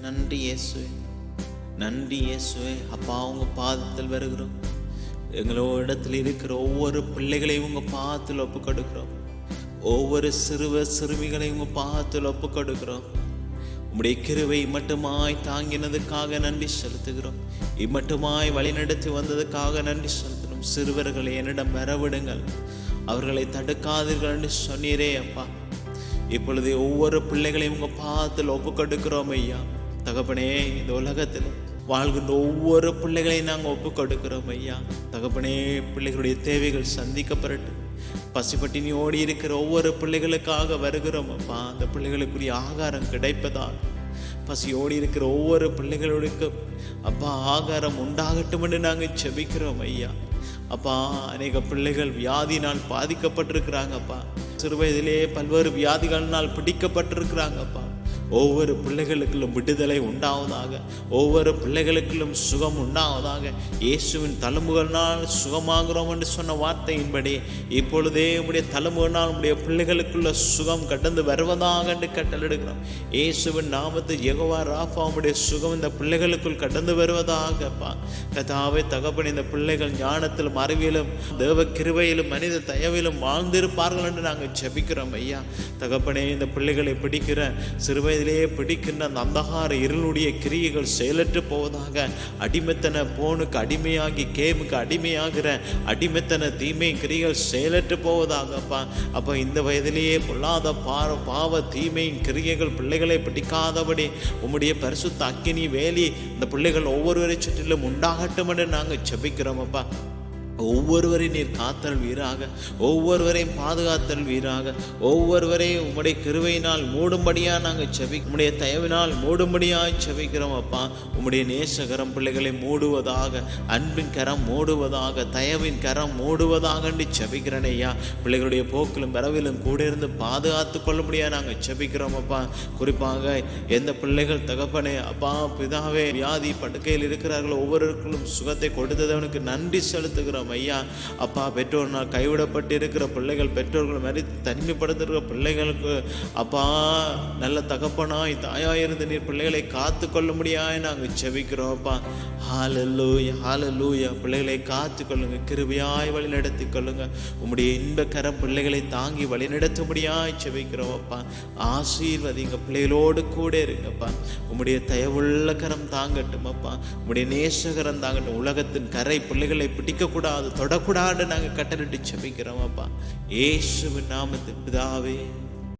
நன்றி இயேசுவே. நன்றி இயேசுவே. அப்பா உங்க பாதத்தில் வருகிறோம். எங்களோட இடத்துல இருக்கிற ஒவ்வொரு பிள்ளைகளையும் உங்க பாதத்தில் ஒப்பு கொடுக்குறோம் ஒவ்வொரு சிறுவ சிறுமிகளையும் உங்க பாதத்தில் ஒப்பு கொடுக்குறோம் உம்முடைய கிருவை மட்டுமாய் தாங்கினதுக்காக நன்றி செலுத்துகிறோம். இம்மட்டுமாய் வழிநடத்தி வந்ததுக்காக நன்றி செலுத்துகிறோம். சிறுவர்களை என்னிடம் வரவிடுங்கள். அவர்களை தடுக்காதீர்கள் என்று சொன்னீரே அப்பா. இப்பொழுது ஒவ்வொரு பிள்ளைகளையும் உங்க பாதத்தில் ஒப்பு கொடுக்கிறோம் ஐயா. தகப்பனே இந்த உலகத்தில் வாழ்கின்ற ஒவ்வொரு பிள்ளைகளையும் நாங்கள் ஒப்பு கொடுக்கிறோம் ஐயா. தகப்பனே பிள்ளைகளுடைய தேவைகள் சந்திக்கப்படட்டும். பசிப்பட்டினி ஓடி இருக்கிற ஒவ்வொரு பிள்ளைகளுக்காக வருகிறோம் அப்பா. அந்த பிள்ளைகளுக்குரிய ஆகாரம் கிடைப்பதால் பசியோடி இருக்கிற ஒவ்வொரு பிள்ளைகளுக்கும் அப்பா ஆகாரம் உண்டாகட்டும் என்று நாங்கள் செபிக்கிறோம் ஐயா. அப்பா அநேக பிள்ளைகள் வியாதினால் பாதிக்கப்பட்டிருக்கிறாங்கப்பா சிறு வயதிலே பல்வேறு வியாதிகளினால் பிடிக்கப்பட்டிருக்கிறாங்கப்பா ஒவ்வொரு பிள்ளைகளுக்குள்ளும் விடுதலை உண்டாவதாக ஒவ்வொரு பிள்ளைகளுக்குள்ளும் சுகம் உண்டாவதாக. இயேசுவின் தழும்புகளால் சுகமாகிறோம் என்று சொன்ன வார்த்தையின்படி இப்பொழுதே உடைய தழும்புகளால் உடைய பிள்ளைகளுக்குள்ள சுகம் கடந்து வருவதாக என்று கட்டளெடுக்கிறோம் இயேசுவின் நாமத்தை எகவா ராஃபா உடைய சுகம் இந்த பிள்ளைகளுக்குள் கடந்து வருவதாகப்பா. கதாவை தகப்பன் இந்த பிள்ளைகள் ஞானத்திலும் அறிவியலும் தேவ கிருபையிலும் மனித தயவிலும் வாழ்ந்திருப்பார்கள் என்று நாங்கள் ஜெபிக்கிறோம் ஐயா. தகப்பனே இந்த பிள்ளைகளை பிடிக்கிற சிறுவை வயதிலேயே பிடிக்கின்ற அந்த அந்தகார இருளுடைய கிரியைகள் செயலற்று போவதாக அடிமைத்தன போனுக்கு அடிமையாகி கேமுக்கு அடிமையாகிற அடிமைத்தன தீமை கிரியைகள் செயலற்று போவதாகப்பா. அப்போ இந்த வயதிலேயே பொல்லாத பார பாவ தீமையின் கிரியைகள் பிள்ளைகளை பிடிக்காதபடி உம்முடைய பரிசுத்த அக்கினி வேலி இந்த பிள்ளைகள் ஒவ்வொருவரை சுற்றிலும் உண்டாகட்டும் என்று நாங்கள் ஜெபிக்கிறோம் ஒவ்வொருவரை நீர் காத்தல் வீராக ஒவ்வொருவரையும் பாதுகாத்தல் வீராக. ஒவ்வொருவரையும் உம்முடைய கிருவையினால் மூடும்படியாக நாங்கள் செவி உம்முடைய தயவினால் மூடும்படியாக செவிக்கிறோம் அப்பா. உம்முடைய நேசகரம் பிள்ளைகளை மூடுவதாக அன்பின் கரம் மூடுவதாக தயவின் கரம் மூடுவதாக என்று செபிக்கிறேன் ஐயா. பிள்ளைகளுடைய போக்கிலும் வரவிலும் கூட இருந்து பாதுகாத்து கொள்ளும்படியா நாங்கள் செபிக்கிறோம் அப்பா. குறிப்பாக எந்த பிள்ளைகள் தகப்பனே அப்பா பிதாவே வியாதி படுக்கையில் இருக்கிறார்கள் ஒவ்வொருவருக்கும் சுகத்தை கொடுத்ததவனுக்கு நன்றி செலுத்துகிறோம் ஐயா அப்பா பெற்றோர்னால் கைவிடப்பட்டு இருக்கிற பிள்ளைகள் பெற்றோர்கள் மாதிரி தனிமைப்படுத்திருக்கிற பிள்ளைகளுக்கு அப்பா நல்ல தகப்பனாய் தாயாய் இருந்து நீர் பிள்ளைகளை காத்து கொள்ள முடியாய் நாங்கள் செவிக்கிறோம் அப்பா. ஹாலலூயா ஹாலல்லூயா பிள்ளைகளை காத்து கொள்ளுங்க கிருபியாய் வழிநடத்தி கொள்ளுங்க உம்முடைய இன்ப பிள்ளைகளை தாங்கி வழிநடத்த முடியாய் செபிக்கிறோம் அப்பா. ஆசீர்வதிங்க பிள்ளைகளோடு கூட இருங்கப்பா உம்முடைய தயவுள்ள கரம் தாங்கட்டும் அப்பா. உம்முடைய நேசகரம் தாங்கட்டும். உலகத்தின் கரை பிள்ளைகளை பிடிக்கக்கூடாது. தொடக்கூடாது நாங்கள் கட்டளிட்டு செபிக்கிறோம் அப்பா. ஏசுவின் நாமத்தின் பிதாவே